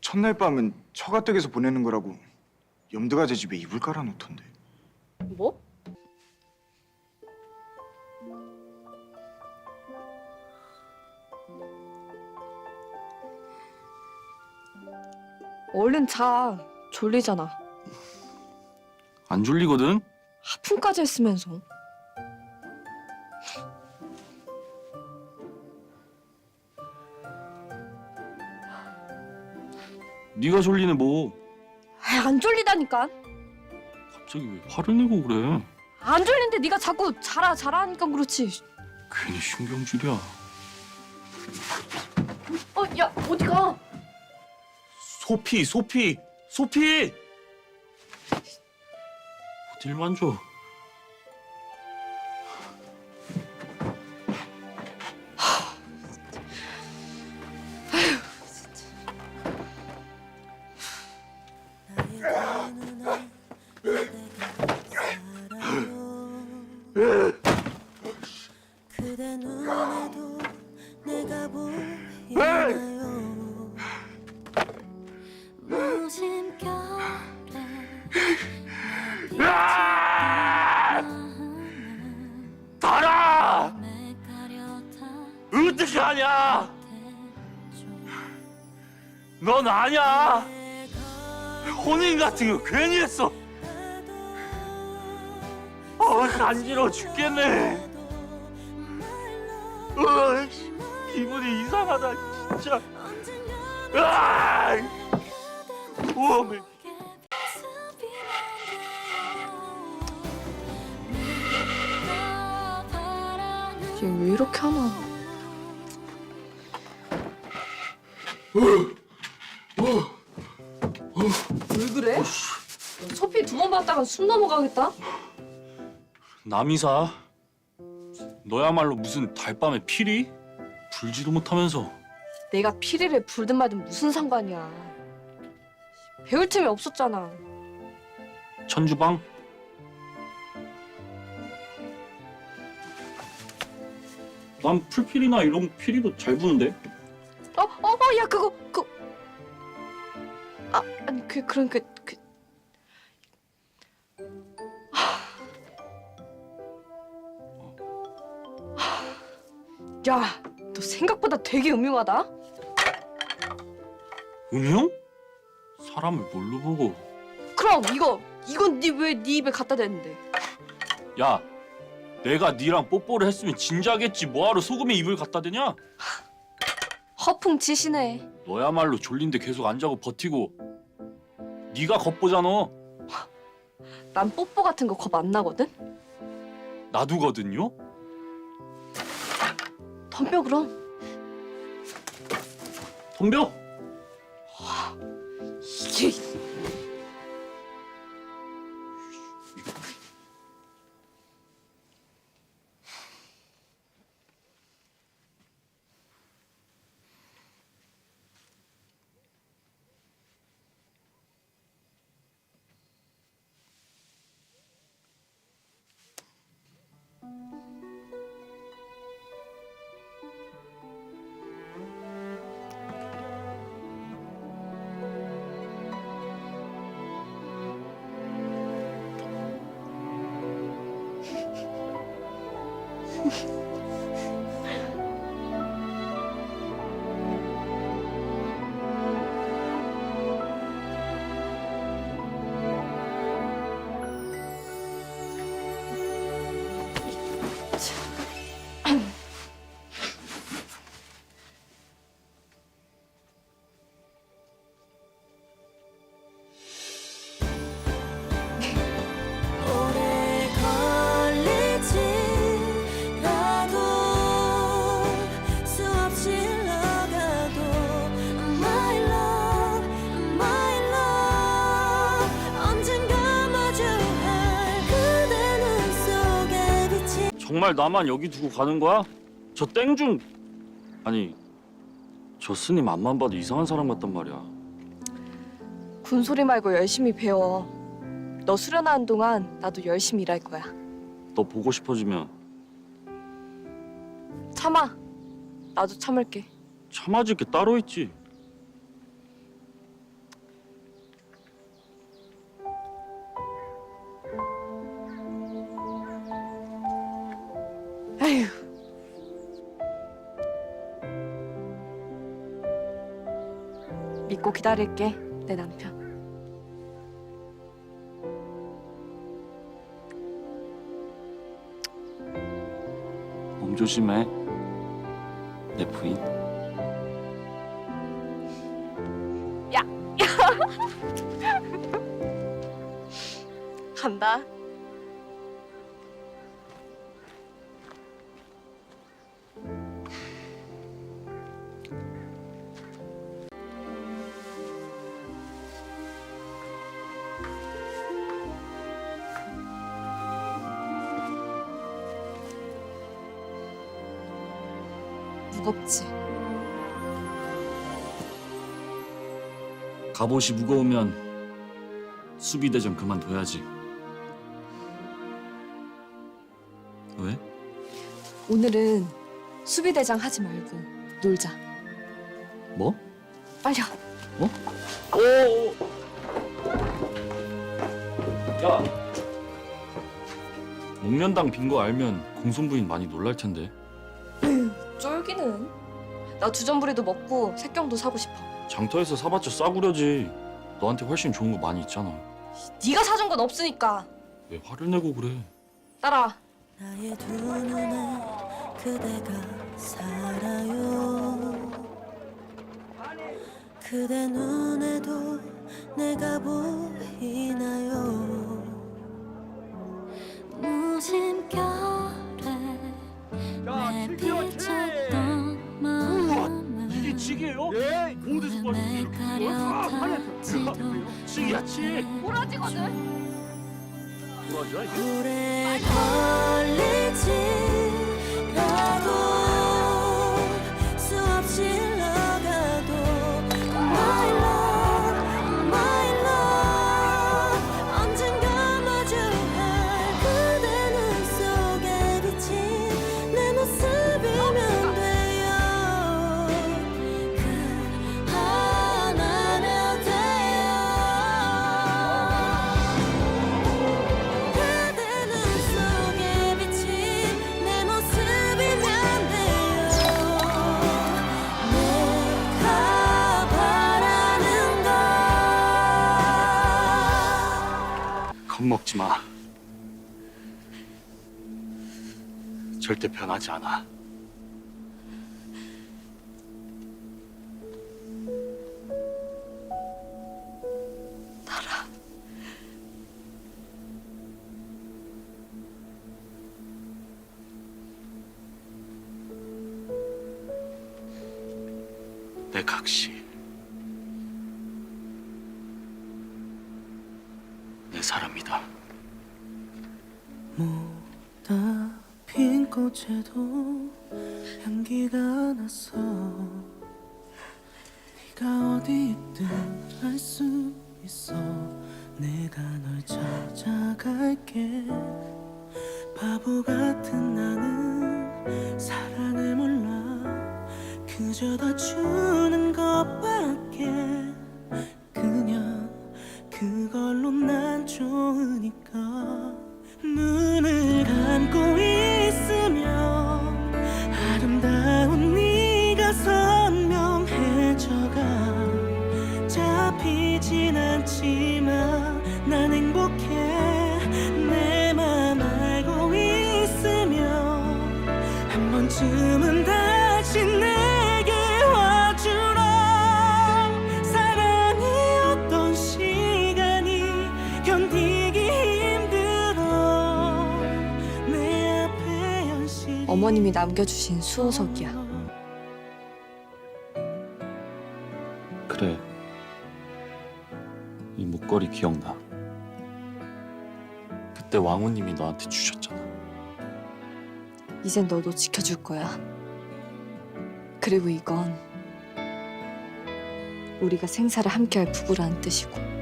첫날 밤은 처가댁에서 보내는 거라고 염드가 제 집에 이불 깔아놓던데. 뭐? 얼른 자. 졸리잖아. 안 졸리거든? 하품까지 했으면서. 네가 졸리네 뭐. 아, 안 졸리다니까. 갑자기 왜 화를 내고 그래? 안 졸린데 네가 자꾸 자라 자라 하니까 그렇지. 괜히 신경질이야. 어, 야, 어디 가? 소피, 소피, 소피! 어딜 만져? 하냐? 넌 아냐? 혼인 같은 거 괜히 했어. 어, 간지러워 죽겠네. 어, 기분이 이상하다, 진짜. 아! 우와, 얘왜 이렇게 하나? 왜 그래? 소피 두 번 봤다가 숨 넘어가겠다. 남이사, 너야말로 무슨 달밤에 피리? 불지도 못하면서 내가 피리를 불든 말든 무슨 상관이야. 배울 틈이 없었잖아. 천주방? 난 풀피리나 이런 피리도 잘 부는데 어, 야 그거 그. 아, 아니 그 그런 그 그. 야, 너 생각보다 되게 음흉하다. 음형? 사람을 뭘로 보고 그럼 이거 이건 네 왜 네 입에 갖다 대는데? 야 내가 니랑 뽀뽀를 했으면 진작했지 뭐하러 소금에 입을 갖다 대냐? 허풍 치시네. 너야말로 졸린데 계속 안 자고 버티고 네가 겉보잖아 난 뽀뽀 같은 거 겁 안 나거든. 나두거든요? 덤벼 그럼. 덤벼 이게 정말 나만 여기 두고 가는 거야? 저 땡중 아니 저 스님 앞만 봐도 이상한 사람 같단 말이야 군소리 말고 열심히 배워. 너 수련하는 동안 나도 열심히 일할 거야. 너 보고 싶어지면 참아. 나도 참을게. 참아질 게 따로 있지 기다릴게, 내 남편. 몸 조심해. 내 부인. 간다. 무겁지? 갑옷이 무거우면 수비대전 그만둬야지. 왜? 오늘은 수비대장 하지 말고 놀자. 뭐? 빨리 와. 오! 야! 목련당 빈 거 알면 공손부인 많이 놀랄 텐데. 쫄기는. 나 두전부리도 먹고 색경도 사고 싶어. 장터에서 사봤자 싸구려지. 너한테 훨씬 좋은 거 많이 있잖아. 네가 사준 건 없으니까. 왜 화를 내고 그래? 따라와. 나의 두 눈에 그대가 살아요 그대 눈에도 내가 보이나요 찌개예요? 예. 어디서 왜 가려다지도 찌개야 찌. 꼬라지거든. 좋아져. 오래 걸릴지라도 수없이 겁먹지 마. 절대 변하지 않아. 내 각시. 사람이다. 모다 핀 꽃에도 향기가 나서 네가 어디 있든 알 수 있어. 내가 널 찾아갈게. 바보 같은 나는 사랑을 몰라. 그저 다 주는 것 어머님이 남겨주신 수호석이야. 그래. 이 목걸이 기억나. 그때 왕후님이 너한테 주셨잖아. 이젠 너도 지켜줄 거야. 그리고 이건 우리가 생사를 함께할 부부라는 뜻이고.